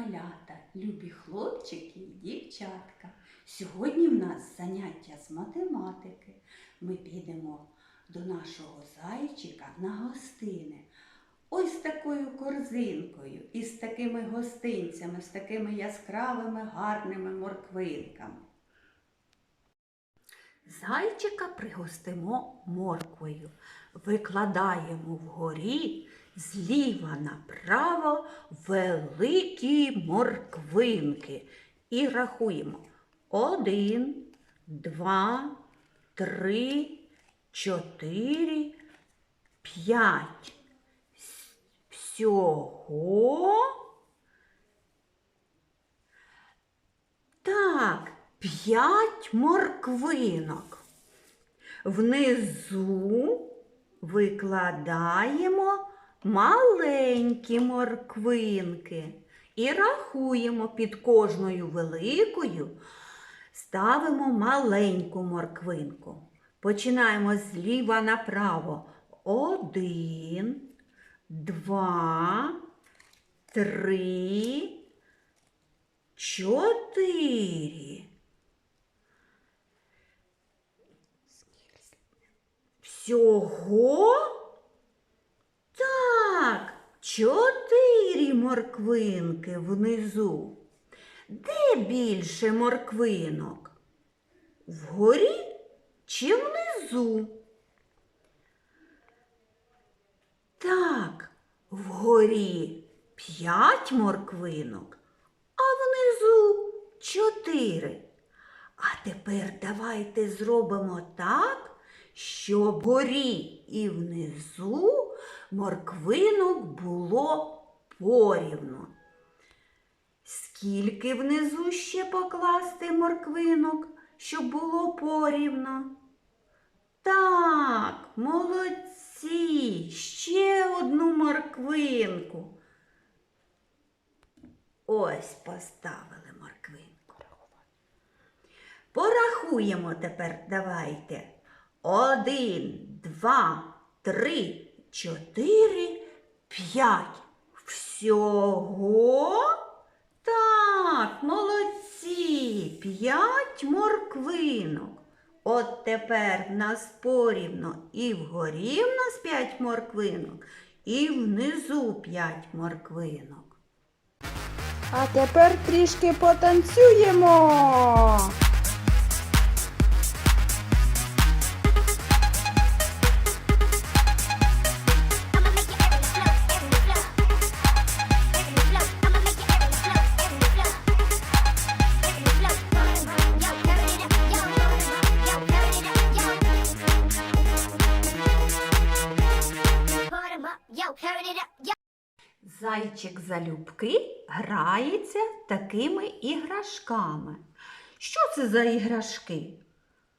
малята, любі хлопчики і дівчатка. Сьогодні в нас заняття з математики. Ми підемо до нашого зайчика на гостини. Ось такою корзинкою і з такими гостинцями, з такими яскравими гарними морквинками. Зайчика пригостимо морквою, викладаємо вгорі зліва направо великі морквинки і рахуємо один, два, три, чотири, п'ять. Всього. Так, п'ять морквинок. Внизу викладаємо маленькі морквинки і рахуємо під кожною великою, ставимо маленьку морквинку. Починаємо зліва направо. Один, два, три, чотири. Всього? Чотири морквинки внизу. Де більше морквинок? Вгорі чи внизу? Так, вгорі п'ять морквинок, а внизу чотири. А тепер давайте зробимо так, щоб вгорі і внизу морквинок було порівну. Скільки внизу ще покласти морквинок, щоб було порівно? Так, молодці, ще одну морквинку. Ось поставили морквинку. Порахуємо тепер, давайте. Один, два, три, чотири, п'ять. Всього? Так, молодці, п'ять морквинок. От тепер в нас порівно і вгорі в нас п'ять морквинок, і внизу п'ять морквинок. А тепер трішки потанцюємо. Зайчик залюбки грається такими іграшками. Що це за іграшки?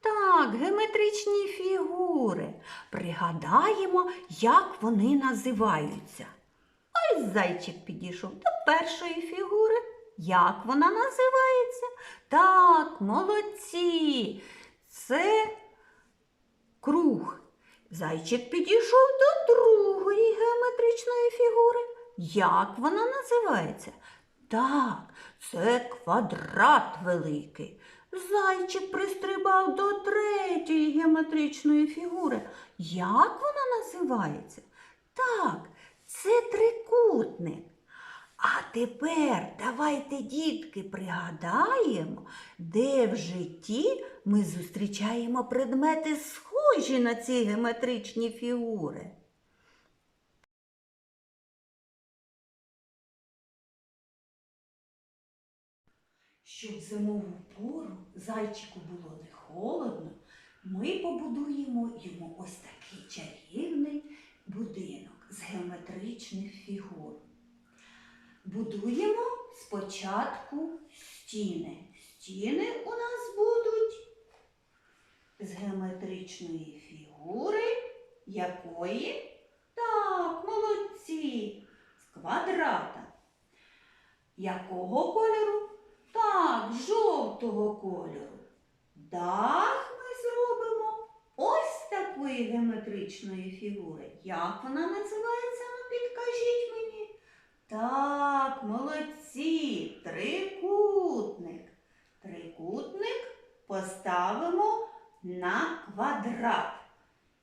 Так, геометричні фігури. Пригадаємо, як вони називаються. Ось зайчик підійшов до першої фігури. Як вона називається? Так, молодці. Це круг. Зайчик підійшов до другої геометричної фігури. Як вона називається? Так, це квадрат великий. Зайчик пристрибав до третьої геометричної фігури. Як вона називається? Так, це трикутник. А тепер давайте, дітки, пригадаємо, де в житті ми зустрічаємо предмети, схожі на ці геометричні фігури. Щоб зимову пору зайчику було не холодно, ми побудуємо йому ось такий чарівний будинок з геометричних фігур. Будуємо спочатку стіни. Стіни у нас будуть з геометричної фігури, якої? Так, молодці, з квадрата. Якого кольору? Так, жовтого кольору. Дах ми зробимо ось такої геометричної фігури. Як вона називається? Ну, підкажіть мені. Так, молодці. молодці! Трикутник. Трикутник поставимо на квадрат.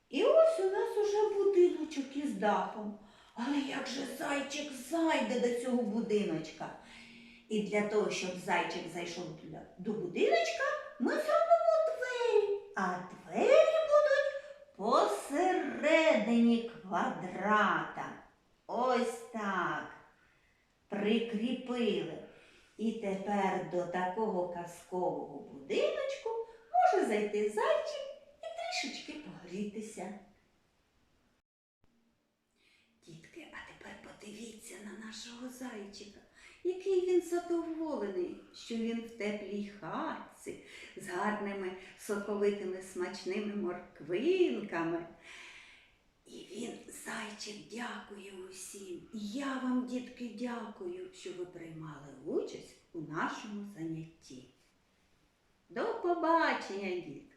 І ось у нас уже будиночок із дахом. Але як же зайчик зайде до цього будиночка? І для того, щоб зайчик зайшов до будиночка, ми зробимо двері. А двері будуть посередині квадрата. Ось так. Прикріпили. І тепер до такого казкового будиночку може зайти зайчик трішечки погрітися. Дітки, а тепер подивіться на нашого зайчика, який він задоволений, що він в теплій хатці з гарними соковитими смачними морквинками. І він, зайчик, дякує усім. І я вам, дітки, дякую, що ви приймали участь у нашому занятті. До побачення, дітки!